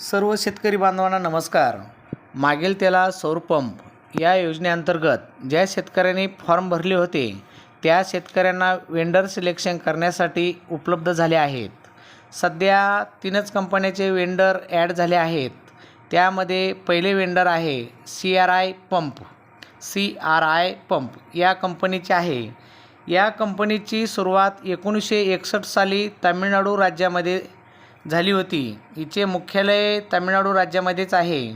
सर्व शेतकरी बांधवांना नमस्कार. मागेल त्याला सौरपंप या योजनेअंतर्गत ज्या शेतकऱ्यांनी फॉर्म भरले होते त्या शेतकऱ्यांना वेंडर सिलेक्शन करण्यासाठी उपलब्ध झाले आहेत. सध्या तीनच कंपन्याचे वेंडर ॲड झाले आहेत. त्यामध्ये पहिले वेंडर आहे C R I pump C R I pump या कंपनीचे आहे. या कंपनीची सुरुवात एकोणीसशे एकसष्ट साली तामिळनाडू राज्यामध्ये झाली होती. हिचे मुख्यालय तामिळनाडू राज्यामध्येच आहे.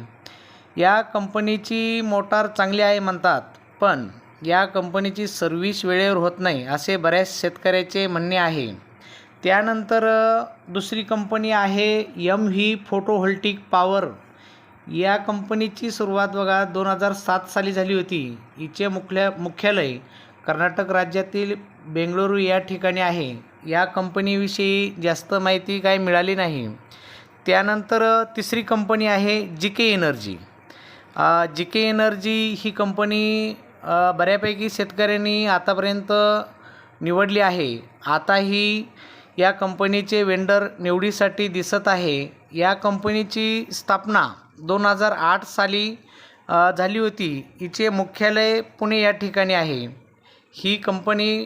या कंपनीची मोटार चांगली आहे म्हणतात पण या कंपनीची सर्व्हिस वेळेवर होत नाही असे बऱ्याच शेतकऱ्याचे म्हणणे आहे. त्यानंतर दुसरी कंपनी आहे यम व्ही फोटोव्होल्टिक पॉवर. या कंपनीची सुरुवात बघा दोन हजार सात साली झाली होती. हिचे मुख्य मुख्यालय कर्नाटक राज्यातील बेंगळुरू या ठिकाणी आहे. या कंपनीविषयी जास्त माहिती काही मिळाली नाही. त्यानंतर तिसरी कंपनी आहे G K energy G K energy ही कंपनी बऱ्यापैकी शेतकऱ्यांनी आतापर्यंत निवडली आहे. आताही या कंपनीचे वेंडर निवडीसाठी दिसत आहे. या कंपनीची स्थापना दोन हजार आठ साली झाली होती. हिचे मुख्यालय पुणे या ठिकाणी आहे. ही कंपनी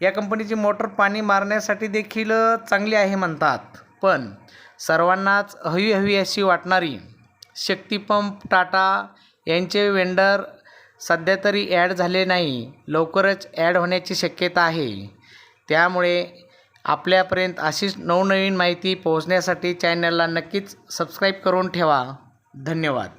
या कंपनीची मोटर पाणी मारण्यासाठी देखील चांगली आहे म्हणतात. पण सर्वांनाच हवी हवी अशी वाटणारी शक्तीपंप टाटा यांचे वेंडर सध्या तरी ॲड झाले नाही. लवकरच ॲड होण्याची शक्यता आहे. त्यामुळे आपल्यापर्यंत अशीच नवनवीन माहिती पोहोचण्यासाठी चॅनलला नक्कीच सबस्क्राईब करून ठेवा. धन्यवाद.